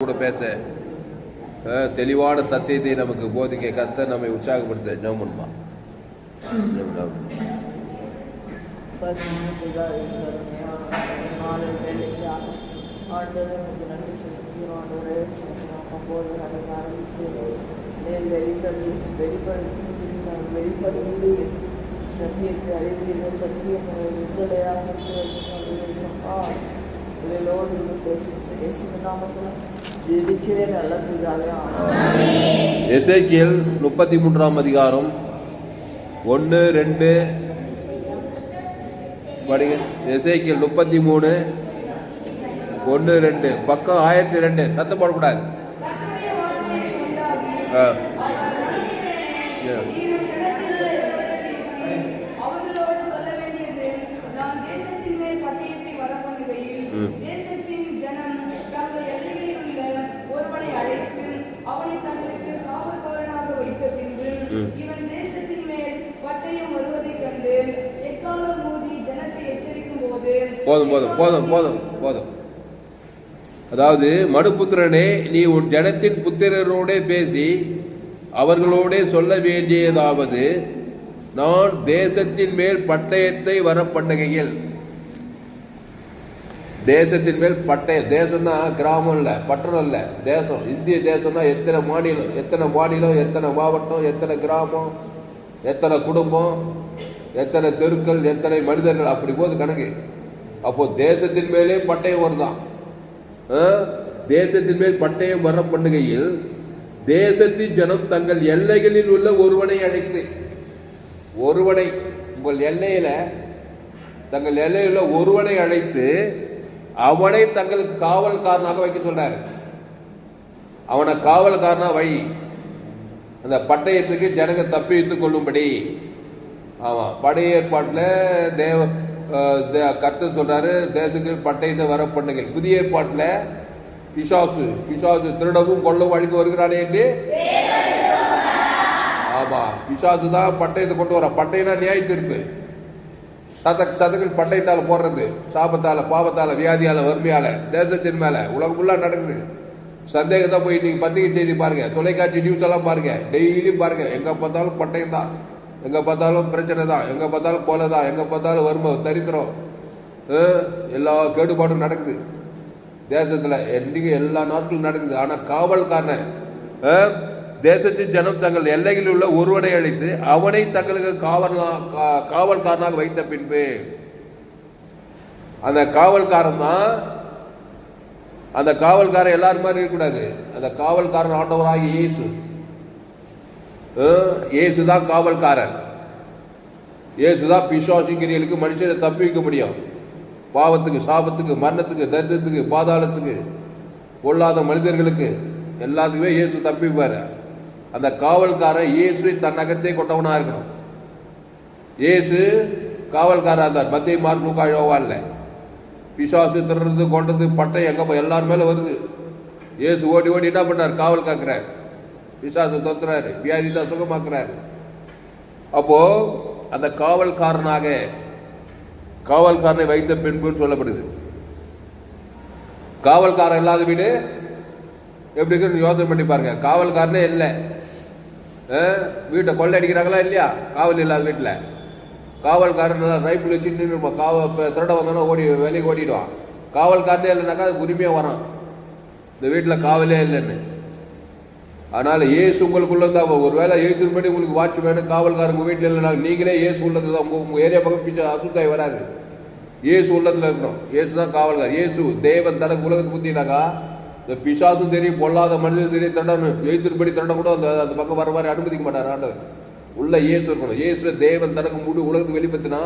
கூட பேச தெளிவான சத்தியத்தை நமக்கு போதிக்க கத்த நம்மை உற்சாகப்படுத்த ஜெபம் பண்ணுமா? சத்தியத்தை அறிவீர்கள் சத்தியம் விடுதலையாக பிள்ளைகளோடு இருந்து பேசுகிறேன் பேசுகிற நாமத்தில் ஜெபிக்கிறேன் நல்ல பிதாவே ஆமென். எசேக்கியேல் முப்பத்தி மூன்றாம் அதிகாரம் ஒன்று ரெண்டு படிங்க எசேக்கியேல் முப்பத்தி மூணு ஒன்று ரெண்டு பக்கம் ஆயிரத்தி ரெண்டு சத்தம் போடக்கூடாது ஆ. அவர்களோடு சொல்ல வேண்டியது நாம் தேசத்தின் மேல் பட்டயத்தை வரப்பண்ணுகையில் ம். தேசத்தின் ஜனம் தங்கள் எல்லைகளில் உள்ள ஒருவனை அழைத்து அவனை தங்களுக்கு காவல்காரனாக வைத்த பின்பு ம். இவன் தேசத்தின் மேல் பட்டயம் வருவதைக் கண்டு எக்காலம் மூடி ஜனத்தை எச்சரிக்கும் போது போதும் போதும் போதும் போதும் போதும். அதாவது மனுபுத்திரனே நீ உன் ஜனத்தின் புத்திரரோடே பேசி அவர்களோடே சொல்ல வேண்டியதாவது நான் தேசத்தின் மேல் பட்டயத்தை வர பண்ணுகையில் தேசத்தின் மேல் பட்டயம் தேசம்னா கிராமம் இல்லை பட்டணம் இல்லை தேசம். இந்திய தேசம்னா எத்தனை மாநிலம் எத்தனை மாநிலம் எத்தனை மாவட்டம் எத்தனை கிராமம் எத்தனை குடும்பம் எத்தனை தெருக்கள் எத்தனை மனிதர்கள் அப்படி போது கணக்கு. அப்போ தேசத்தின் மேலே பட்டயம் வருதான். ஆ? தேசத்தின் மேல் பட்டயம் வர பண்ணுகையில் தேசத்தின் ஜனம் தங்கள் எல்லைகளில் உள்ள ஒருவனை அடைத்து ஒருவனை உங்கள் எல்லையில தங்கள் எல்லையில் உள்ள ஒருவனை அழைத்து அவனை தங்களுக்கு காவல்காரனாக வைக்க சொல்றார். அவனை காவல்காரனா வை. அந்த பட்டயத்துக்கு ஜனங்க தப்பி வைத்துக் கொள்ளும்படி. ஆமாம் படை ஏற்பாட்டில் தேவ கர்த்தர் சொல்றாரு தேசத்தில் பட்டயத்தை வர பண்ணுங்கள். புதிய ஏற்பாட்டில் பிசாசு பிசாசு திருடவும் கொல்லவும் அழிக்க வருகிறானே என்று? ஆமா பிசாசு தான் பட்டயத்தை கொண்டு வர பட்டயம்னா நியாய தீர்ப்பு. சதக் சதக்கில் பட்டயத்தால் போடுறது. சாபத்தால பாவத்தால வியாதியால வறுமையால தேசத்தின் மேல. உலகம் ஃபுல்லாக நடக்குது. சந்தேகத்தை போய் இன்னைக்கு பத்திரிகை செய்தி பாருங்க. தொலைக்காட்சி நியூஸ் எல்லாம் பாருங்க. டெய்லியும் பாருங்க. எங்க பார்த்தாலும் பட்டயம் தான் எங்கே பார்த்தாலும் பிரச்சனை தான். எங்கே பார்த்தாலும் கொலை தான். எங்கே பார்த்தாலும் வறுமை தரித்திரம். எல்லா கேடுபாடும் நடக்குது. தேசத்தில் என்றைக்கு எல்லா நாட்களும் நடக்குது. ஆனால் காவல்காரன் தேசத்தின் ஜனம் தங்கள் எல்லையில் உள்ள ஒருவனை அழைத்து அவனை தங்களுக்கு காவல் காவல்காரனாக வைத்த பின்பு அந்த காவல்காரன் தான் அந்த காவல்காரன் எல்லாரும் மாதிரி இருக்கக்கூடாது. அந்த காவல்காரன் ஆண்டவராக இயேசு. அஹ், இயேசு தான் காவல்காரன். இயேசு தான் பிசாசிக்கிரியலுக்கு மனுஷனை தப்பி வைக்க முடியும். பாவத்துக்கு சாபத்துக்கு மரணத்துக்கு தரித்திரத்துக்கு பாதாளத்துக்கு பொல்லாத மனிதர்களுக்கு எல்லாத்துக்குமே இயேசு தப்பிப்பார். அந்த காவல்காரன் இயேசுவை தன் கொண்டவனாக இருக்கணும். இயேசு காவல்காரர் இருந்தார். மத்திய மார்க் லூக்கா இல்லை பிசாசு திருறது கொண்டது பட்டை எங்கே போய் எல்லார் வருது. இயேசு ஓடி ஓடி என்ன பண்ணார்? காவல் காக்குறார். பிசாசு தொத்துறாரு வியாதி தான் சுகமாக்குறாரு. அப்போ அந்த காவல்காரனாக காவல்காரனை வைத்த பின்புன்னு சொல்லப்படுது. காவல்காரன் இல்லாத வீடு எப்படி இருக்குன்னு யோசனை பண்ணி பாருங்க. காவல்காரனே இல்லை. வீட்டை கொள்ளை அடிக்கிறாங்களா இல்லையா? காவல் இல்லாத வீட்டில். காவல்காரன் நல்லா வச்சு நின்று காவ இப்போ திருட வந்தானா ஓடி வெளியே ஓடிடுவான். காவல்காரனே இல்லைனாக்கா அது உரிமையாக வரான் இந்த வீட்டில் காவலே இல்லைன்னு. அதனால இயேசு உங்களுக்குள்ள தான் ஒரு வேளை எழுத்துன்படி உங்களுக்கு வாட்ச் வேணும் காவல்காரங்க உங்கள் வீட்டில் இல்லைனா நீங்களே இயேசு உள்ளத்தில் தான் உங்கள் உங்கள் ஏரியா பக்கம் பிச்சை அசுத்தாய் வராது. இயேசு உள்ளத்தில் இருக்கணும். இயேசு தான் காவல்கார் இயேசு தேவன் தனக்கு உலகத்தை குத்தினாக்கா இந்த பிசாசும் தெரியும் பொல்லாத மனிதன் தெரியும் திருடணும் எழுத்தின்படி திருட கூட அந்த அந்த பக்கம் வர மாதிரி அனுமதிக்க மாட்டார் ஆண்டவர். உள்ள இயேசு இருக்கணும். இயேசுல தேவன் தனக்கு முழு உலகத்துக்கு வெளிப்படுத்தினா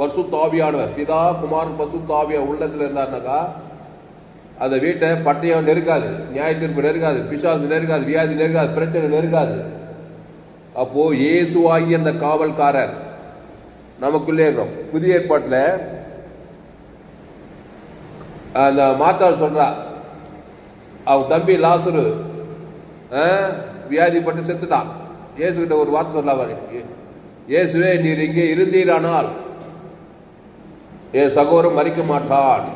பசு தாவியானவர் பிதா குமார் பசு தாவியா உள்ளத்தில் இருந்தாருனாக்கா அந்த வீட்டை பட்டயம் நெருக்காது நியாய தீர்ப்பு நெருக்காது பிசாசு நெருக்காது வியாதி நெருக்காது பிரச்சனை நெருக்காது அப்போ இயேசுவாகி அந்த காவல்காரர் நமக்குள்ளே இருக்கும் புதிய ஏற்பாட்டில் அந்த மாத்தாள் சொல்றா அவன் தம்பி லாசுரு ஆ, வியாதிப்பட்டு செத்துட்டான். இயேசுகிட்ட ஒரு வார்த்தை சொல்லாவாரு இயேசுவே நீர் இங்கே இருந்தீரானால் என் சகோதரம் மறிக்க மாட்டான்.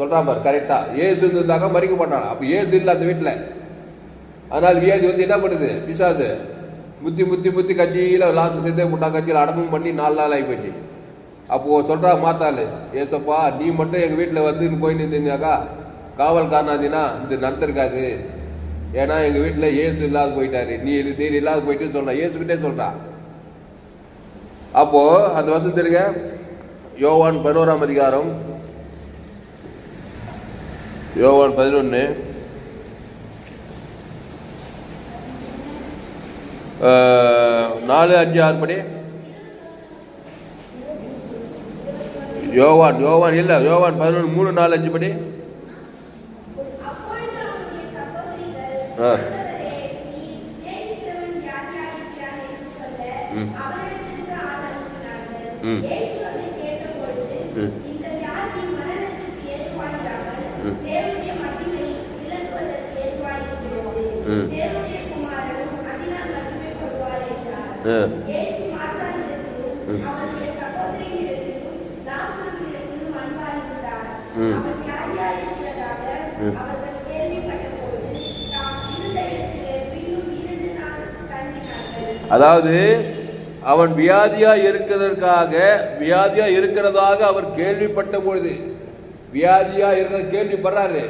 சொல்கிறான் பார் கரெக்டாக ஏசு இருந்தாக்கா மறிக்க மாட்டான். அப்போ ஏசு இல்லை அந்த வீட்டில் அதனால் வியாதி வந்து என்ன பண்ணுது? பிசாசு. முத்தி முத்தி முத்தி கட்சியில் லாஸ்ட் சேர்த்தே முட்டா கட்சியில் அடம்பும் பண்ணி நாலு நாள் ஆகி போச்சு. அப்போ சொல்கிறா மாத்தாள் ஏசப்பா நீ மட்டும் எங்கள் வீட்டில் வந்து போய் நின்றுனாக்கா காவல் காரணாதினா இது நடந்திருக்காது ஏன்னா எங்கள் வீட்டில் ஏசு இல்லாத போயிட்டாரு. நீ நீர் இல்லாத போயிட்டு சொல்ற. ஏசுக்கிட்டே சொல்றா. அப்போது அந்த வருஷம் தெரியுங்க? யோவான் பதினோராம் அதிகாரம் யோகான் பதினொன்று நாலு அஞ்சு ஆறு படி யோவான் யோவான் இல்லை யோவான் பதினொன்று மூணு நாலு அஞ்சு படி ஆ. ம் ம். ம். இந்த வியாதி மரணத்திற்கு ஏதுவாயிராமல், ம். தேவனுடைய மகிமை விளங்குவதற்கு ஏதுவாயிருக்கிறது. ம். தேவனுடைய குமாரனும் அதனால் மகிமைப்படுவார் என்றார். ஆ. இயேசு மார்த்தாளிடத்திலும், ம். அவனுடைய சகோதரியிடத்திலும், லாசருவினிடத்திலும் அன்பாயிருந்தார். ம். அவன் வியாதியாயிருக்கிறதாக ம். அவர்கள் கேள்விப்பட்டபோது, தாம் இருந்த இடத்திலே பின்னும் இரண்டு நாள் தங்கினார்கள். அதாவது அவன் வியாதியா இருக்கிறதற்காக வியாதியா இருக்கிறதாக அவர் கேள்விப்பட்ட பொழுது வியாதியா இருக்க கேள்விப்படுறாரு.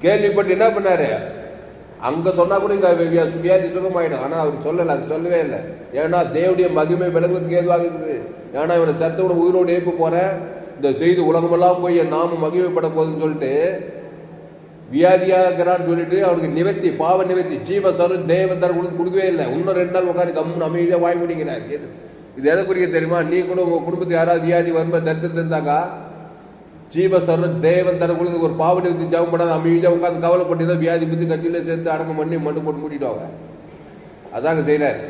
கேள்விப்பட்டு என்ன பண்ணாரு? அங்கே சொன்னால் கூட இங்கே வியா- வியாதி சுகமாயிடும். ஆனால் அவர் சொல்லலை அது சொல்லவே இல்லை. ஏன்னா தேவடைய மகிமை விளங்குவதுக்கு ஏதுவாக இருக்குது. ஏன்னா இவனை சத்தோட உயிரோடு எழுப்பு போகிறேன் இந்த செய்தி உலகமெல்லாம் போய் என் நாம மகிமைப்பட போகுதுன்னு சொல்லிட்டு வியாதியாக இருக்கிறான்னு சொல்லிட்டு அவனுக்கு நிவர்த்தி பாவ நிவர்த்தி ஜீவ சரு தேவத்தர் கொடுத்து கொடுக்கவே இல்லை. இன்னும் ரெண்டு நாள் உட்காந்து கம்முன்னு அமைதியாக வாய் பிடிக்கிறார் எது இது எதை குறிக்க தெரியுமா? நீ கூட உங்கள் குடும்பத்துக்கு யாராவது வியாதி வரும்போது தரித்திரம் இருந்தாக்கா ஜீவ தேவன் தர கொடுத்து ஒரு பாவ நிவர்த்தி ஜபம் பண்ணாத அமைதியாக உட்காந்து கவலைப்பட்டு தான் வியாதி புத்தி கட்சியில் சேர்த்து அடக்கம் பண்ணி மண்ணு போட்டு மூடிடுவாங்க அதாங்க செய்கிறார்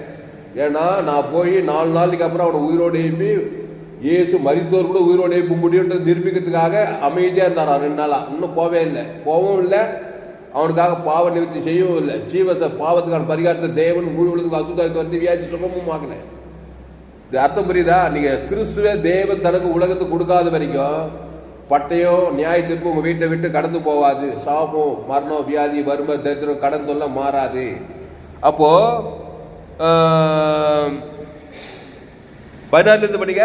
ஏன்னா நான் போய் நாலு நாளைக்கு அப்புறம் அவனை உயிரோடு எழுப்பி இயேசு மறித்தோர் கூட உயிரோடு எழுப்ப முடியுன்றது நிரூபிக்கிறதுக்காக அமைதியாக இருந்தாரா ரெண்டு நாளாக இன்னும் போவே இல்லை. போகவும் இல்லை. அவனுக்காக பாவ நிவர்த்தி செய்யவும் இல்லை. ஜீவச பாவத்துக்கான பரிகாரத்தை தேவன் முழு உலகத்துக்கு அசுத்தாயத்தை வந்து வியாதி சுகமும் ஆகலை இது அர்த்தம் புரியுதா? நீங்கள் கிறிஸ்துவே தேவன் தனக்கு உலகத்துக்கு கொடுக்காத வரைக்கும் பட்டயம் நியாய தீர்ப்பு உங்க வீட்டை விட்டு கடந்து போகாது சாபம் மரணம் வியாதி வறுமை தரித்திரம் கடன் தொல்லை மாறாது அப்போ ஆம், பதினாறுல இருந்து படிங்க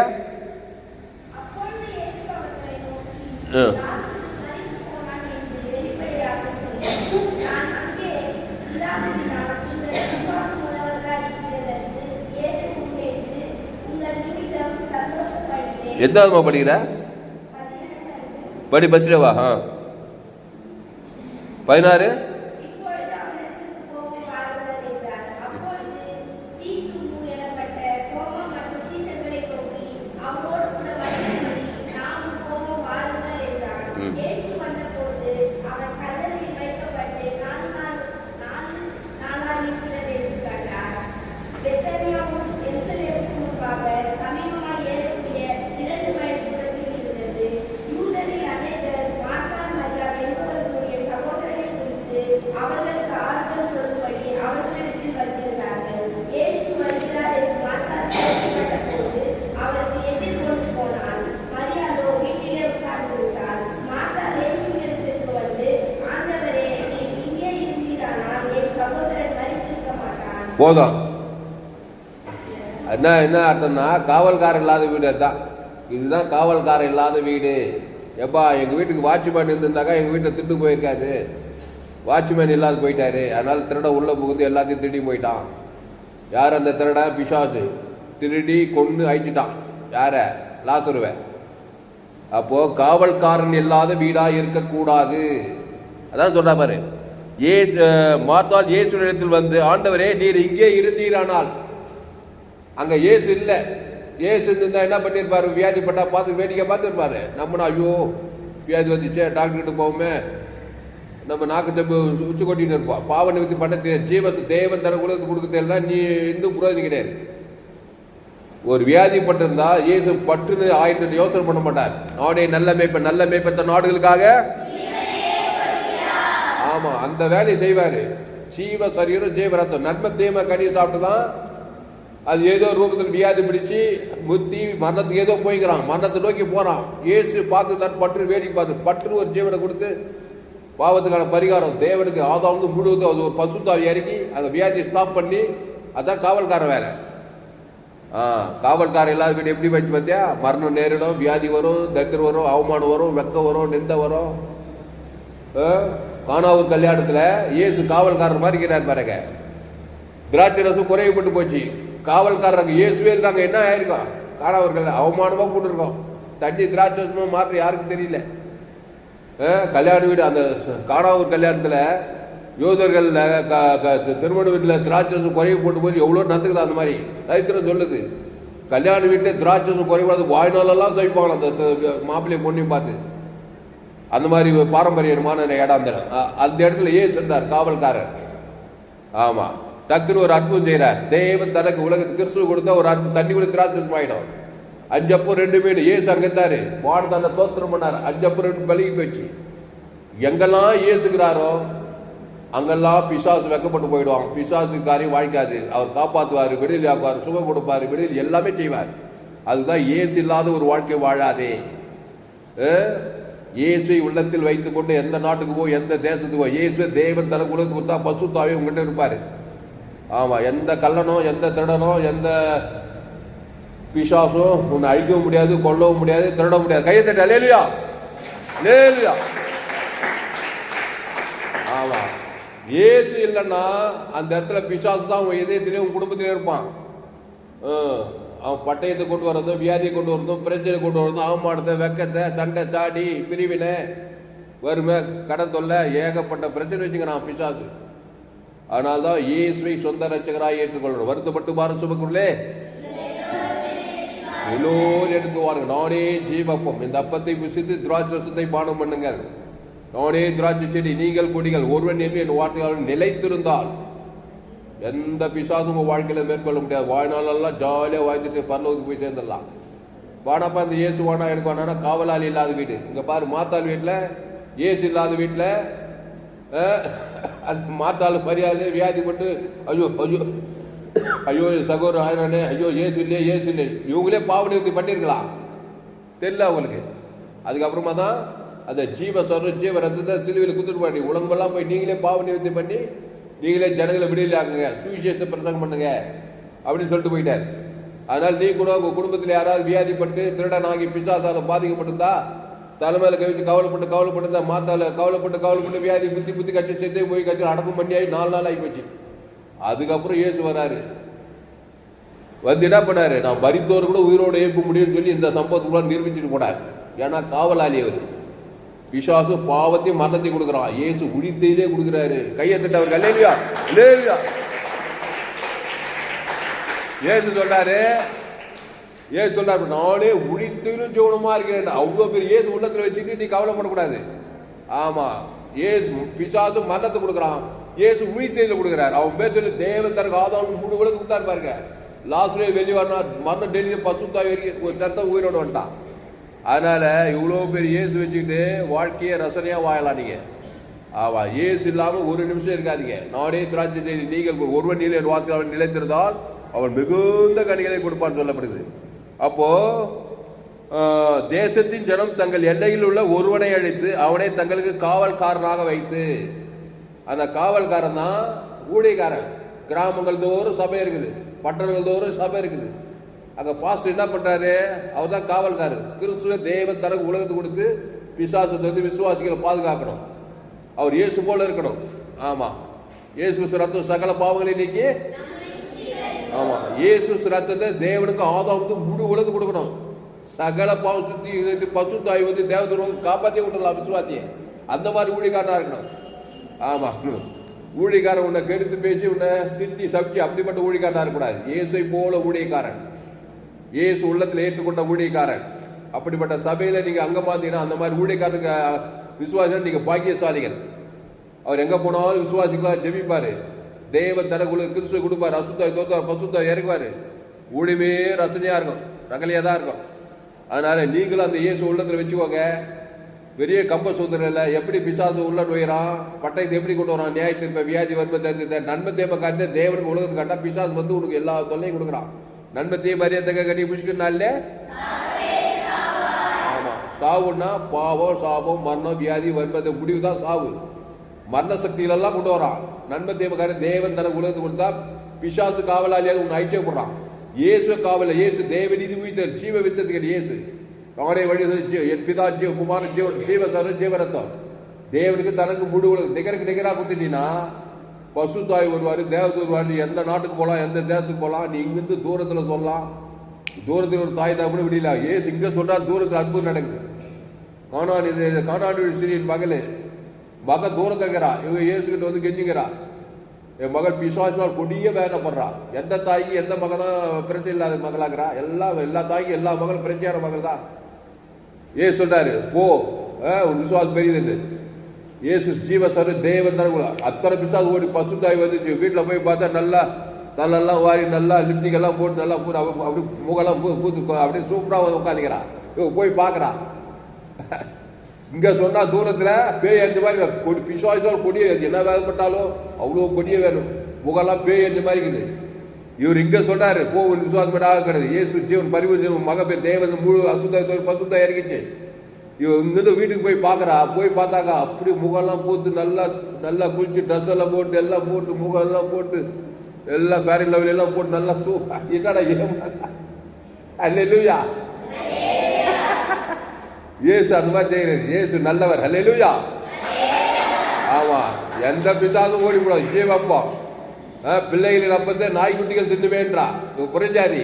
அப்பொழுது இயேசு அவர்களை நோக்கி, ஆ. லாசரு மரித்து போனான் என்று வெளிப்படையாகச் சொன்னார். நான் அங்கே இல்லாததினால் நீங்கள் விசுவாசம் உள்ளவர்களாய் இருக்கிறதற்கு ஏது உண்டு என்று உங்கள் நிமித்தம் சந்தோஷப்படுகிறேன். எந்தாவதுமா படிக்கிற படி பஸ்ல வா ஆ போதும். என்ன என்ன அர்த்தம்னா காவல்காரன் இல்லாத வீடு அதுதான். இதுதான் காவல்காரன் இல்லாத வீடு. எப்பா எங்கள் வீட்டுக்கு வாட்ச்மேன் இருந்திருந்தாக்கா எங்கள் வீட்டில் திட்டு போயிருக்காது. வாட்ச்மேன் இல்லாத போயிட்டாரு. அதனால் திருட உள்ளே புகுந்து எல்லாத்தையும் திருடி போயிட்டான். யார் அந்த திருடன் பிசாசு. திருடி கொன்று அழிச்சிட்டான். யார? லாசுருவ. அப்போது காவல்காரன் இல்லாத வீடாக இருக்கக்கூடாது. அதான் சொல்றா பாரு. ஏசு மாத்தால் இயேசுவினிடத்தில் வந்து ஆண்டவரே நீர் இங்கே இருந்தீரானால். அங்கே இயேசு இல்லை. இயேசு இருந்தால் என்ன பண்ணியிருப்பாரு வியாதிப்பட்டா பார்த்து வேடிக்கை பார்த்துருப்பாரு. நம்மனா ஐயோ வியாதி வந்துச்சே டாக்டர் கிட்ட போவோமே. நம்ம நாக்கு செம்பு உச்சி கொட்டிட்டு இருப்போம். பாவ நிவர்த்தி பண்ண ஜீவத்தை தேவன் தர உலகத்துக்கு கொடுக்க தெரியல நீ இந்து புரோஜனம் கிடையாது. ஒரு வியாதி பட்டிருந்தா இயேசு பட்டுன்னு ஆயிரத்தி யோசனை பண்ண மாட்டார். நாடே நல்ல மேய்ப்பன் நல்ல மேய்ப்பத்த நாடுகளுக்காக. ஆமாம் அந்த வேலையை செய்வார். ஜீவ சரீரம் ஜீவ நன்மை தீமை கனியை சாப்பிட்டு தான் அது ஏதோ ரூபத்தில் வியாதி பிடிச்சி முத்தி மரணத்துக்கு ஏதோ போய்க்கிறான். மரணத்தை நோக்கி போகிறான் ஏசு பார்த்து தான் பற்று வேடிக்கை பார்த்து பற்று ஒரு ஜீவனை கொடுத்து பாவத்துக்கான பரிகாரம். தேவனுக்கு ஆதாம் முழுவதும் அது ஒரு பசுத்தாவி இறக்கி அந்த வியாதியை ஸ்டாப் பண்ணி அதான் காவல்காரன் வேற. ஆ காவல்காரன் இல்லாத வீடு எப்படி வச்சு பார்த்தியா? மரணம் நேரிடும் வியாதி வரும் தரித்திரம் வரும் அவமானம் வரும் வெக்கம் வரும் நிந்த வரும். காணாவூர் கானாவூர் கல்யாணத்தில் இயேசு காவல்காரர் மாதிரி இருக்கிறார் பாருங்க. திராட்சை ரசம் குறைவுபட்டு போச்சு. காவல்காரருக்கு இயேசுவே இருந்தாங்க. என்ன ஆயிருக்கோம் கானாவூர் அவமானமாக போட்டுருக்கோம் தண்ணி திராட்சை ரசமாக மாற்ற யாருக்கும் தெரியல. ஆ, கல்யாண வீடு அந்த காணாவூர் கல்யாணத்தில் யோதர்கள் திருமண வீட்டில் திராட்சசம் குறைவு போட்டு போய் எவ்வளோ நடந்துக்குது அந்த மாதிரி? சரித்திரம் சொல்லுது. கல்யாண வீட்டில் திராட்சசம் குறைவாது வாய்நாளெல்லாம் சவிப்பாங்களா அந்த த- மாப்பிள்ளை பொண்ணையும் பார்த்து. அந்த மாதிரி ஒரு பாரம்பரியமான இடம் அந்த அந்த இடத்துல ஏசு இருந்தார் காவல்காரர். ஆமாம் டக்குன்னு ஒரு அற்புதம் செய்கிறார் தேவன் தனக்கு உலகத்துக்கு கிறிஸ்துவ கொடுத்தா ஒரு அற்புதம் தண்ணி கூட திராட்சம் ஆகிடும் அஞ்சப்போ ரெண்டு மீன் ஏசு அங்கே இருந்தாரு வானதான தோத்திரம் பண்ணார். அஞ்சப்போ ரெண்டு பழகி போச்சு எங்கெல்லாம் ஏசுகிறாரோ அங்கெல்லாம் பிசாசு வெக்கப்பட்டு போயிடுவாங்க. பிசாசு காரியம் வாழ்க்காது அவர் காப்பாற்றுவார் வெளியில் ஆக்குவார் சுகம் கொடுப்பார் வெளியில் எல்லாமே செய்வார். அதுதான் ஏசு இல்லாத ஒரு வாழ்க்கை வாழாதே. இயேசுவை உள்ளத்தில் வைத்துக்கொண்டு எந்த நாட்டுக்கு போய் எந்த தேசத்துக்கு போய் இயேசுவை தேவன் தலை உலகத்துக்கு கொடுத்தா பசுத்தாவே உங்கள்கிட்ட இருப்பார். ஆமாம் எந்த கல்லனோ எந்த திருடனோ எந்த பிசாசும் உன்னை அழிக்கவும் முடியாது கொல்லவும் முடியாது திருடவும் முடியாது. கையை தட்ட லேலியா லேலியா ஆமா. இயேசு இல்லைன்னா அந்த இடத்துல பிசாசு தான் உன் இதயத்திலே உன் குடும்பத்திலே இருப்பான். அவன் பட்டயத்தை கொண்டு வரதும் வியாதியை கொண்டு வரதும் பிரச்சனை கொண்டு வரதும் அவமானத்தை வெக்கத்தை சண்டை சாடி பிரிவினை வறுமை கடன் தொல்லை ஏகப்பட்ட பிரச்சனை வச்சுக்கிறான் பிசாசு. அதனால்தான் இயேசுவை சொந்த ரச்சகராக ஏற்றுக்கொள்ளணும். வருத்தப்பட்டு பாரு சுபக்குள்ளே எல்லோரும் எடுத்து வாருங்க நானே ஜீவப்பம். இந்த அப்பத்தை புசித்து திராட்சத்தை பானம் பண்ணுங்கள். நானே திராட்சை செடி நீங்கள் கொடிகள். ஒருவன் என்று என் வார்த்தையாளர் நிலைத்திருந்தால் எந்த பிசாசும் உங்க வாழ்க்கையில மேற்கொள்ள முடியாது. வாழ்நாளெல்லாம் ஜாலியாக வாழ்ந்துட்டு பரலோகத்துக்கு போய் சேர்ந்துடலாம். வாடாப்பா இந்த இயேசு வாடா எனக்கு வாடானா காவலாளி இல்லாத வீடு. இங்க பாரு மாத்தாள் வீட்டில் இயேசு இல்லாத வீட்டில் அது மாத்தாள் வியாதி வியாதிப்பட்டு ஐயோ ஐயோ ஐயோ சகோதர ஆயிரானே ஐயோ ஏசு இல்லையே ஏசு இல்லை இவங்களே பாவநிவர்த்தி பண்ணியிருக்கலாம் தெரியல அவங்களுக்கு. அதுக்கப்புறமா தான் அந்த ஜீவ சொல்ற ஜீவ ரத்தத்தை சிலுவையில் குத்துட்டு பண்ணி உலகமெல்லாம் போய் நீங்களே பாவ நிவர்த்தி பண்ணி நீங்களே ஜனங்களை விடுதலை ஆக்குங்க சுவிசேஷ பிரசங்கம் பண்ணுங்க அப்படின்னு சொல்லிட்டு போயிட்டார். அதனால் நீ கூட உங்கள் குடும்பத்தில் யாராவது வியாதிப்பட்டு திருடனாகி பிசாசால பாதிக்கப்பட்டிருந்தா தலைமையில் கவிச்சு கவலைப்பட்டு கவலைப்பட்டு மாத்தால கவலைப்பட்டு கவலைப்பட்டு வியாதி புத்தி புத்தி கட்சி செத்தே போய் கட்சி அடக்கம் பண்ணி ஆகி நாலு நாள் ஆகி போச்சு அதுக்கப்புறம் இயேசு வராரு. வந்து என்ன பண்ணாரு? நான் மறித்தோர் கூட உயிரோடு எழுப்ப முடியும்னு சொல்லி இந்த சம்பவத்துக்குள்ள நிரூபிச்சுட்டு போனார். ஏன்னா காவலாளி அவர். பிசாசு பாவத்தையும் மரணத்தையும் கொடுக்குறான். ஏசு உழித்தையிலே கொடுக்குறாரு. கையை தட்ட அவர் இல்லையா ஏசு சொல்றாரு ஏசு சொல்றாரு நானே உழித்திலும் ஜோனமா இருக்கிறேன். அவ்வளோ பெரிய ஏசு உள்ளத்தில் வச்சுட்டு நீ கவலைப்படக்கூடாது. ஆமா ஏசு பிசாசு மரணத்தை கொடுக்குறான். ஏசு உழித்தையில கொடுக்குறாரு. அவன் பேர் சொல்லி தேவன் தனக்கு ஆதாரம் மூணு உலகத்துக்கு கொடுத்தாரு பாருங்க. லாஸ்ட்லேயே வெளியே வரணும் மரணம் டெல்லியில் பசுத்தாய் வரைக்கும் ஒரு சத்தம் உயிரோடு வந்துட்டான். அதனால் இவ்வளோ பேர் இயேசு வச்சுக்கிட்டு வாழ்க்கையை ரசனையாக வாழலாம் நீங்க. ஆமா இயேசு இல்லாமல் ஒரு நிமிஷம் இருக்காதீங்க. நானே திராட்சை செடி நீங்கள் ஒருவன் நீல என் வாக்கு அவன் நிலைத்திருந்தால் அவன் மிகுந்த கனிகளை கொடுப்பான்னு சொல்லப்படுது. அப்போ தேசத்தின் ஜனம் தங்கள் எல்லையில் உள்ள ஒருவனை அழைத்து அவனை தங்களுக்கு காவல்காரனாக வைத்து அந்த காவல்காரன் தான் ஊழியக்காரன். கிராமங்கள் தோறும் சபை இருக்குது. பட்டணங்கள் தோறும் சபை இருக்குது. அங்க பாஸ்டர் என்ன பண்றாரு? அவர் தான் காவல்காரர். கிறிஸ்துவ தெய்வ தனக்கு உலகத்தை கொடுத்து விசுவாசத்தை வந்து விசுவாசிகளை பாதுகாக்கணும். அவர் இயேசு போல இருக்கணும். ஆமா. இயேசு ரத்தம் சகல பாவங்களை நீக்கி ஆமா. இயேசு ரத்தத்தை தேவனுக்கு ஆதாம் வந்து முழு உலகத்து கொடுக்கணும். சகல பாவம் சுத்தி பசு தாய் வந்து தேவதூரம் காப்பாத்தி விட்டுலாம் விசுவாத்திய அந்த மாதிரி ஊழிக்காரனா இருக்கணும். ஆமா. ஊழிக்காரன் உன்னை கெடுத்து பேசி உன்னை திட்டி சப்தி அப்படிப்பட்ட ஊழிக்காரனா இருக்கக்கூடாது. இயேசு போல ஊழியக்காரன். இயேசு உள்ளத்தில் ஏற்றுக்கொண்ட ஊழியக்காரன். அப்படிப்பட்ட சபையில் நீங்கள் அங்கே பார்த்தீங்கன்னா அந்த மாதிரி ஊழியக்காரனுக்கு விசுவாசிகள் நீங்கள் பாக்கியசாலிகள். அவர் எங்கே போனாலும் விசுவாசிக்கலாம் ஜெபிப்பார். தெய்வ தனக்குள்ள கிறிஸ்துவை கொடுப்பார். அசுத்தாய் தோத்தார் பசுத்தாய் இறங்குவாரு ஊழியமே ரசனையாக இருக்கும். ரகலையாக தான் இருக்கும். அதனால் நீங்களும் அந்த இயேசு உள்ளத்தில் வச்சுக்கோங்க. பெரிய கம்ப சூத்திரம் எப்படி பிசாசு உள்ள நுழையிறான்? பட்டயத்தை எப்படி கொண்டு வரான்? நியாய வியாதி வறுமை தந்து நன்மை தேம காட்டு தேவனுக்கு உலகத்துக்கு கட்டா பிசாசு வந்து உனக்கு எல்லா தொல்லையும் கொடுக்குறான். நன்மை மரியாதை கட்டி பிடிச்சிக்கனால ஆமாம் சாவுன்னா பாவம் சாபம் மரணம் வியாதி வன்பது முடிவு தான் சாவு. மரண சக்திகளெல்லாம் கொண்டு வரான். நன்மை தேவக்காரன் தேவன் தனக்கு உலகத்து கொடுத்தா பிசாசு காவலாளியாக உன்னை ஐக்கியப்படுறான் இயேசு காவல இயேசு தேவ நீதி முயற்சி ஜீவ விச்சத்துக்கு இயேசு. அவனே வழி என் பிதா ஜீவ குமார ஜீவன் ஜீவ சர ஜீவரத்தம் தேவனுக்கு தனக்கு முழு உலகம் நிகருக்கு நிகராக கொடுத்துட்டீங்கன்னா பசு தாய் வருவார் தேவத்து வருவார் நீ எந்த நாட்டுக்கு போகலாம் எந்த தேசத்துக்கு போகலாம் நீ இங்கிருந்து தூரத்தில் சொல்லலாம். தூரத்தில் ஒரு தாய் தான் கூட விடல. ஏசு இங்கே சொன்னார் தூரத்தில் அற்புதம் நடக்குது. காணாடி இது காணாடி சிறியின் மகளே மகன் தூரத்தில் இருக்கிறா. இவங்க இயேசுகிட்ட வந்து கெஞ்சுக்கிறா என் மகள் பிசுவாசினால் கொடிய வேதனைப்படுறா எந்த தாய்க்கு எந்த மகன் தான் பிரச்சனை இல்லாத மகளாகிறா எல்லா எல்லா தாய்க்கும் எல்லா மகளும் பிரச்சனையான மகள் தான் ஏசு சொல்றாரு போ. உன் விசுவாசம் பெரியது இயேசு ஜீவசரு தேவன் தரக்குள்ள அத்தனை பிசாசு ஓடி பசுந்தாய் வந்துச்சு. வீட்டில் போய் பார்த்தா நல்லா தலையெல்லாம் வாரி நல்லா லிப்டிக் எல்லாம் போட்டு நல்லா பூ அப்படி முகெல்லாம் பூ பூத்து அப்படியே சூப்பராக உட்காந்துக்கிறா இவ போய் பார்க்கறா. இங்கே சொன்னால் தூரத்தில் பேய் அஞ்சு மாதிரி கொடி பிசுவாசோட கொடியே என்ன வேதப்பட்டாலும் அவ்வளோ கொடியே வேணும். முகெல்லாம் பேய் எரிஞ்ச மாதிரி இருக்குது. இவர் இங்கே சொன்னார் போ உன் கிடையாது இயேசு ஜீவன் பரிவு ஜீவன் மக தேவன் முழு அசுத்த பசுத்த இறங்கிச்சு. இவ இங்கேருந்து வீட்டுக்கு போய் பார்க்குறா. போய் பார்த்தாக்கா அப்படி முகம்லாம் பூத்து நல்லா நல்லா குளிச்சு ட்ரெஸ் எல்லாம் போட்டு எல்லாம் போட்டு முகம் எல்லாம் போட்டு எல்லாம் ஃபேரின் லெவல் எல்லாம் போட்டு நல்லா சூ என்னடா ஏமா அல்லேலூயா ஏசு அந்த மாதிரி செய்கிறார் ஏசு நல்லவர். அல்லேலூயா ஆமாம் எந்த பிசாசும் ஓடி போடும் வைப்போம் பிள்ளைகளின் அப்பத்தை நாய்க்குட்டிகள் தின்னுவேன்றா. இது புரிஞ்சாதி?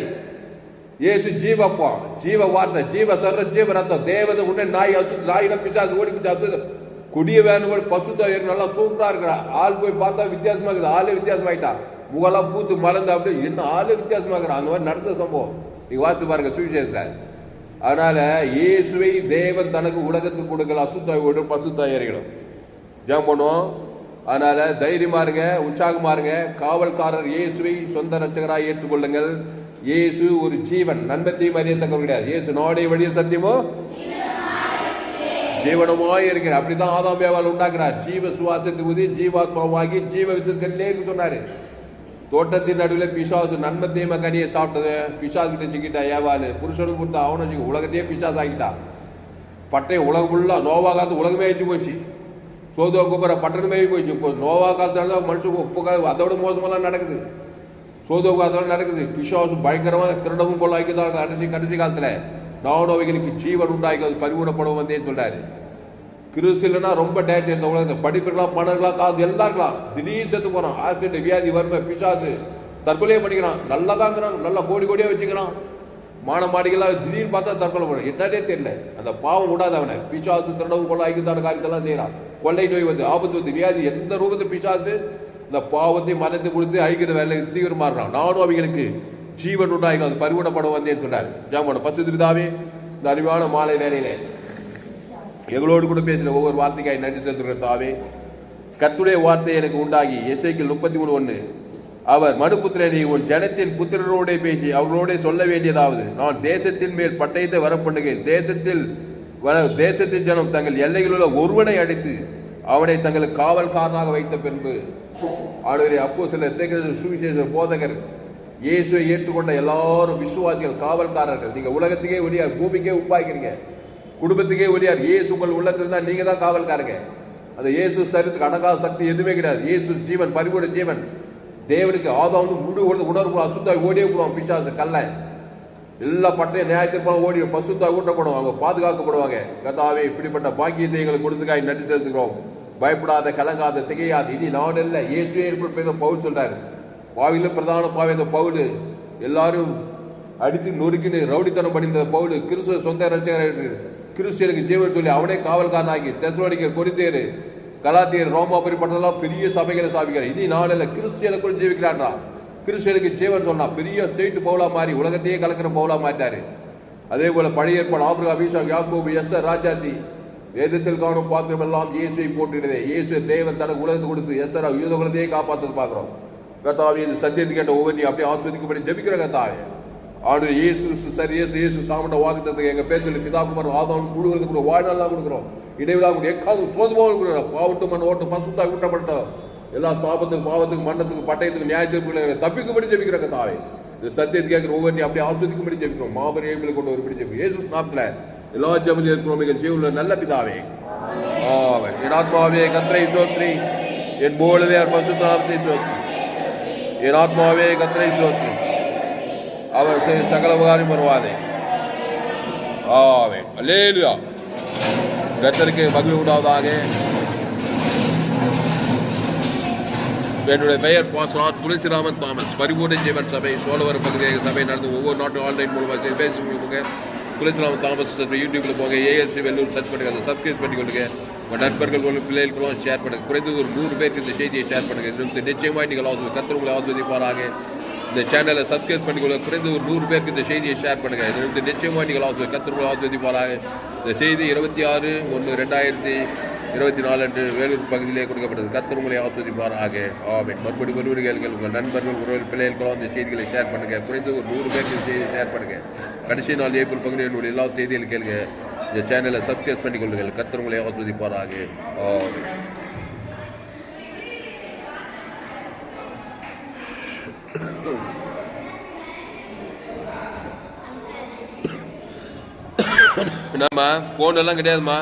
இயேசு ஜீவப்பா ஜீவ வார்த்தை ஜீவ சர்ற ஜீவ ரத்தம் தேவதை உடனே நாய் அசு நாயிடம் பிசாசு ஓடி பிடிச்சி குடிய வேணும் கூட பசுத்தா ஏறி நல்லா சூப்பராக இருக்கிறா ஆள் போய் பார்த்தா வித்தியாசமாக இருக்குது. ஆளே வித்தியாசமாயிட்டா. முகெல்லாம் பூத்து மலர்ந்து அப்படியே என்ன ஆளே வித்தியாசமாக இருக்கிறான் அந்த மாதிரி நடந்த சம்பவம். நீங்க வாத்து பாருங்க சுவிசேஷத்துல. அதனால இயேசுவை தேவன் தனக்கு உலகத்துக்கு கொடுக்கல. அசுத்தாய் விடும் பசுத்தாய் இறங்கணும் ஜெபம் பண்ணுவோம். அதனால தைரியமா இருங்க உற்சாகமா இருங்க. காவல்காரர் இயேசுவை சொந்த ரச்சகராக ஏற்றுக்கொள்ளுங்கள். இயேசு ஒரு ஜீவன். நன்மத்தையும் அறியத்தக்கவர் கிடையாது இயேசு நாடே வழியும் சத்தியமோ? ஜீவனமாய் இருக்கிற அப்படிதான் ஆதாம் ஏவாள் உண்டாக்குறார் ஜீவ சுவாசத்தை ஊதி ஜீவாத்மாவாகி ஜீவ வித்துக்கல்லேன்னு சொன்னாரு. தோட்டத்தின் நடுவில் பிசாசு நன்மத்தையும் கனியை சாப்பிட்டது? பிசாசு கிட்ட சிக்கிட்டா ஏவாள் புருஷனுக்கு கொடுத்தா அவனை வச்சுக்க உலகத்தையே பிசாஸ் ஆக்கிட்டா பட்டை உலகம் ஃபுல்லாக நோவா காலத்து உலகமே அழிஞ்சு போச்சு. சோதோ குபர பட்டணமே போயிடுச்சு இப்போ நோவா காலத்துல மனுஷன் உப்பு அதோட மோசமெல்லாம் நடக்குது. சோதோ நடக்குது. பிசாசு பயங்கரமாக திருடவும் கொள்ள ஆக்கிதான் கடைசி கடைசி காலத்தில் நானும் அவைகளுக்கு ஜீவன் உண்டாக்கி அது வந்தேன்னு சொல்றாரு. கிறிஸ்து இல்லைன்னா ரொம்ப டேஞ்சர் இந்த உலகத்தில். படிப்புக்கலாம் பணம் இருக்கலாம் காசு எல்லாம் இருக்கலாம் திடீர்னு செத்து போகிறான் ஆக்சிடென்ட் வியாதி வறுமை பிசாசு. தற்கொலையே பண்ணிக்கிறான். நல்லா தான் இருக்கிறான் நல்லா கோடி கோடியாக வச்சுக்கிறான். மான மாடிகளாக திடீர்னு பார்த்தா தற்கொலை பண்ண. என்னன்னே தெரியல. அந்த பாவம் விடாத அவனை. பிசாசு திருடவும் கொள்ள ஐக்கியத்தான காரியத்தெல்லாம் செய்கிறான் கொள்ளை நோய் வந்து ஆபத்து வந்து வியாதி எந்த ரூபத்தை பிசாசு? இந்த பாவத்தை மனத்தை கொடுத்து ஐக்கிய வேலை தீவிரமாடுறான் நானும் அவைகளுக்கு ஜீவன் உண்டாகி அது பரிவுணப்படம் வந்தேன்னு சொன்னார். ஜாமோட பசு திருதாவே இந்த அறிவான மாலை வேலையிலே எங்களோடு கூட பேசின ஒவ்வொரு வார்த்தைக்காய் நன்றி செலுத்துகிற தாவே கத்துடைய வார்த்தை எனக்கு உண்டாகி. எசைக்கில் முப்பத்தி மூணு ஒன்று அவர் மனுபுத்திரனை உன் ஜனத்தின் புத்திரரோடே பேசி அவர்களோடே சொல்ல வேண்டியதாவது நான் தேசத்தின் மேல் பட்டயத்தை வரப்பண்ணுகிறேன். தேசத்தில் வர தேசத்தின் ஜனம் தங்கள் எல்லையில் உள்ள ஒருவனை அடைத்து அவனை தங்களுக்கு காவல்காரனாக வைத்த பின்பு ஆளுநரை அப்போ சில சுவிசேஷ போதகர் இயேசுவை ஏற்றுக்கொண்ட எல்லாரும் விசுவாசிகள் காவல்காரர்கள். நீங்கள் உலகத்துக்கே ஒளியார் பூமிக்கே உப்பாய்க்கிறீங்க. குடும்பத்துக்கே ஒளியார் இயேசு உங்கள் உள்ளத்தில் இருந்தால் நீங்கள் தான் காவல்காரங்க. அந்த இயேசு சரித்துக்கு அடங்காத சக்தி எதுவுமே கிடையாது. இயேசு ஜீவன் பரிபூர்ண ஜீவன். தேவனுக்கு ஆதாவுன்னு முழு உடல் உணர்வு அசுத்தாய் ஓடியே போடுவான் பிசாசு கல்ல எல்லா பட்டையும் நியாயத்திற்பான ஓடி பசுத்தாய் ஊட்டப்படும் அவங்க பாதுகாக்கப்படுவாங்க. கதாவே இப்படிப்பட்ட பாக்கியத்தை எங்களுக்கு கொடுத்துக்காய் நன்றி சேர்த்துக்கிறோம் பயப்படாத கலங்காத திகையாது இனி நான் இல்லை இயேசுவே இருக்கிற பவுல் சொல்றாரு. பாவியில் பிரதான பாவி அந்த பவுல். எல்லாரும் அடித்து நொறுக்கின்னு ரவுடித்தனம் பண்ணிந்த பவுல் கிறிஸ்துவ சொந்த ரட்சகர் கிறிஸ்டியனுக்கு ஜீவன் சொல்லி அவனே காவல்காரனாகி தெசலோனிக்கர் கொரிந்தேரு கலாத்தியர் ரோமாபுரி பட்டதெல்லாம் பெரிய சபைகளை சாபிக்கிறார். இனி நான் இல்லை கிறிஸ்டியனுக்குள் ஜீவிக்கிறான்றா கிறிஸ்டியனுக்கு ஜீவன் சொன்னா பெரிய ஸ்டேட் பவுலா மாறி உலகத்தையே கலக்கிற பவுலா மாட்டாரு அதே போல பழைய ஏற்பாடு ஆபிரகா அபிஷாக் யாக்கோபு எஸ் ராஜாத்தி வேதத்தில் காணும் பாத்திரம் எல்லாம் இயேசுவை போட்டிடுதே இயேசு தேவன் தனக்கு உலகத்தை கொடுத்து எஸ் யூத குலத்தையே காப்பாற்று பார்க்குறோம். கத்தாவே இது சத்தியத்தை கேட்ட ஒவ்வொரு அப்படியே ஆஸ்வதிக்கப்படி ஜெபிக்கிற கத்தாவே ஆண்டு இயேசு சரி இயேசு இயேசு சாமண்ட வாக்குத்தத்துக்கு எங்கள் பேச்சில் பிதா குமார் ஆதவன் முழுவதுக்கு கூட வாழ்நாளாக கொடுக்குறோம். இடைவிடாமல் எக்காவது சோதுமாக பாவட்டு மண் ஓட்டு பசுத்தாக விட்டப்பட்டோம் எல்லா சாபத்துக்கு பாவத்துக்கு மன்னத்துக்கு பட்டயத்துக்கு நியாய தீர்ப்புகளை தப்பிக்கும்படி ஜபிக்கிற கத்தாவே இந்த சத்தியத்தை கேட்குற ஒவ்வொரு அப்படியே ஆஸ்வதிக்கும்படி ஜபிக்கிறோம். மாபெரும் ஏபில் கொண்டு வரும்படி ஜெபிக்கிறோம். இயேசு நாமத்தில் எல்லா ஜபதி இருக்கிறோம். மிக ஜீவுள்ள நல்ல பிதாவே. ஆமென். என் ஆத்மாவே கத்திரை சோத்ரி என் போலவே பசுத்தாமத்தை சோத்ரி என் ஆத்மாவே கத்திரை சோத்ரி அவர் சகல உபகாரம் வருவாதே ஆவே அல்லேலுயா. கத்தருக்கு மகிழ்வு உண்டாவதாக. என்னுடைய பெயர் பாஸ்ராத் துளசிராமன் தாமஸ். பரிபூர்ண ஜீவன் சபை சோழவர் பகுதியை சபை நடந்து ஒவ்வொரு நாட்டும் ஆன்லைன் மூலமாக ஃபேஸ்புக் போங்க தாமஸ் யூடியூப்பில் போங்க. ஏஎஸ்சி வெள்ளூர் சர்ச் பண்ணுங்க. அதை சப்ஸ்கிரைப் பண்ணிக்கொள்ளுங்க உங்கள் நண்பர்கள் உங்கள் பிள்ளைகளுக்கெல்லாம் ஷேர் பண்ணுங்கள் குறைந்தது ஒரு நூறு பேருக்கு இந்த செய்தியை ஷேர் பண்ணுங்க. இது வந்து நீங்கள் ஆசிரியர் கத்தர் உங்களை இந்த சேனலை சப்ஸ்கிரைப் பண்ணிக்கொள்ள குறைந்து ஒரு நூறு பேருக்கு இந்த செய்தியை ஷேர் பண்ணுங்க. இது நிச்சயமாக நீங்கள் ஆசிரியர் கத்தர் உங்களை இந்த செய்தி இருபத்தி ஆறு ஒன்று ரெண்டாயிரத்தி இருபத்தி நாலு அன்று வேலூர் பகுதியிலே கொடுக்கப்பட்டது. கத்தர் உங்களை ஆஸ்வதிப்பாராக ஆமென். மறுபடி வருவீர்கள் உங்கள் நண்பர்கள் உறவில் பிள்ளைகளுக்கெல்லாம் இந்த செய்திகளை ஷேர் பண்ணுங்க. குறைந்து ஒரு நூறு பேருக்கு செய்தி செய்தியை ஷேர் பண்ணுங்க. கடைசி நாள் ஏப்ரல் பகுதியில் என்னுடைய எல்லா செய்திகளும் கேளுங்க. இந்த சேனலை சப்ஸ்கிரைப் பண்ணிக் கொள்ளுங்கள் கத்தர் உங்களை ஆஸ்வதிப்பாராக ஆமென். என்னம்மா? ஃபோன் எல்லாம் கிடையாதும்மா?